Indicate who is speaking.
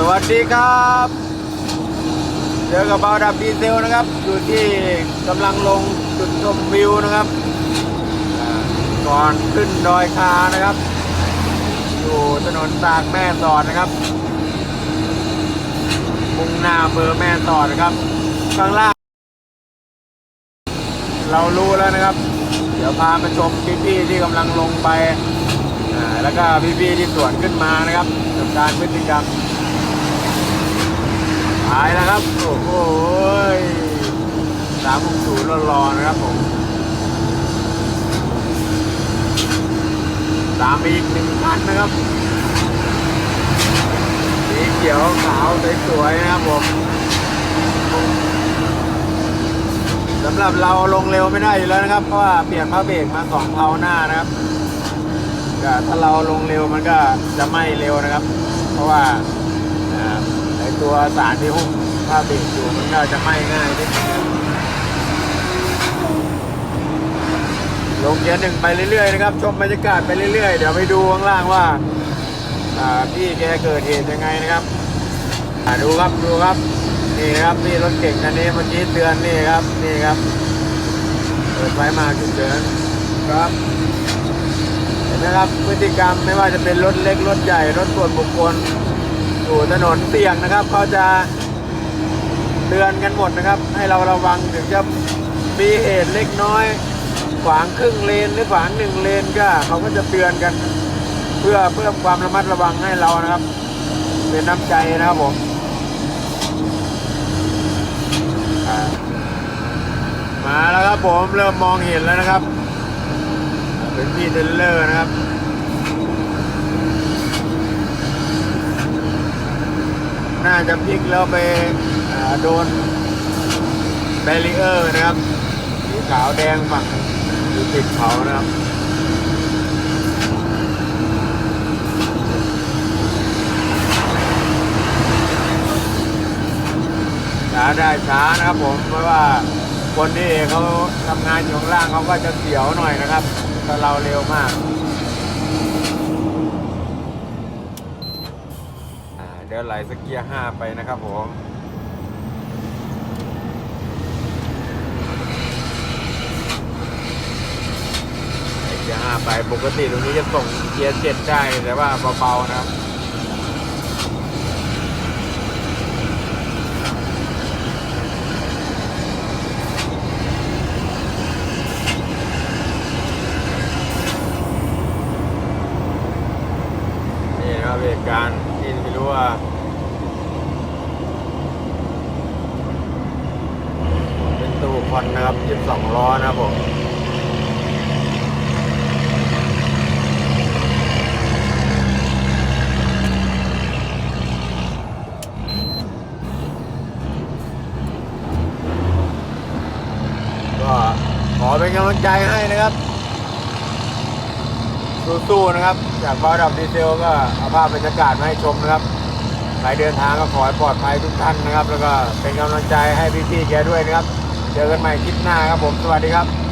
Speaker 1: สวัสดีครับเจอกับเบาดับดีเซลนะครับ อยู่ที่กำลังลงจุดชมวิวนะครับ ก่อนขึ้นดอยคานะครับ อยู่ถนนตากแม่สอดนะครับมุ่งหน้าเบอร์แม่สอดนะครับ ข้างล่าง เรารู้แล้วนะครับ เดี๋ยวพามาชมพี่ๆที่กำลังลงไปแล้วก็พี่ๆที่สวนขึ้นมานะครับกับการพฤติกรรม หายแล้วครับ โอ้โหสามหกศูนย์รอๆนะครับผมตามอีกหนึ่งคันนะครับสีเขียวขาวสวยๆนะครับผมสำหรับเราลงเร็วไม่ได้อยู่แล้วนะครับ เพราะว่าเปลี่ยนผ้าเบรกมาสองเพาหน้านะครับถ้าเราลงเร็วมันก็จะไม่เร็วนะครับ เพราะว่า ตัวสารที่หุ้มผ้าเบรกอยู่มันก็จะไหม้ง่ายนิดนึงลงเกียร์หนึ่งไปเรื่อยๆนะครับ ชมบรรยากาศไปเรื่อยๆ เดี๋ยวไปดูข้างล่างว่าพี่แกเกิดเหตุยังไงนะครับดูครับดูครับนี่ครับนี่รถเก่งคันนี้เมื่อกี้เตือนนี่ครับนี่ครับเปิดไฟมาฉุกเฉินครับเห็นไหมครับพฤติกรรมไม่ว่าจะเป็นรถเล็กรถใหญ่รถส่วนบุคคล อยู่ถนนเสี่ยงนะครับเขาจะเตือนกันหมดนะครับ ให้เราระวังถึงจะมีเหตุเล็กน้อย ขวางครึ่งเลนหรือขวางหนึ่งเลนก็เขาก็จะเตือนกัน เพื่อเพื่อความระมัดระวังให้เรานะครับ เป็นน้ำใจนะครับผมมาแล้วครับผมเริ่มมองเห็นแล้วนะครับเป็นพี่เทรลเลอร์นะครับ น่าจะพลิกแล้วไปโดนแบรีเออร์นะครับสีขาวแดงฝั่งอยู่ติดเขานะครับช้าได้ช้านะครับผมเพราะว่าคนที่เขาทำงานอยู่ข้างล่างเขาก็จะเสียวหน่อยนะครับถ้าเราเร็วมากอ่า เดี๋ยวไหลสกเกียร์ห้าไปนะครับผมไหลเกียร์ห้าไปปกติตรงนี้จะส่งเกียร์เจ็ดได้แต่ว่าเบาๆนะครับนี่ครับเหตุการู้ว่าเป็นตู้คอนนะครับ 22 ล้อนะครับผมก็ขอเป็นกำลังใจให้นะครับ สู้ๆนะครับ จากบอดับดีเซลก็เอาภาพบรรยากาศมาให้ชมนะครับหลายเดินทางก็ขอให้ปลอดภัยทุกท่านนะครับ แล้วก็เป็นกำลังใจให้พี่ๆแกด้วยนะครับ เจอกันใหม่คลิปหน้าครับผมสวัสดีครับ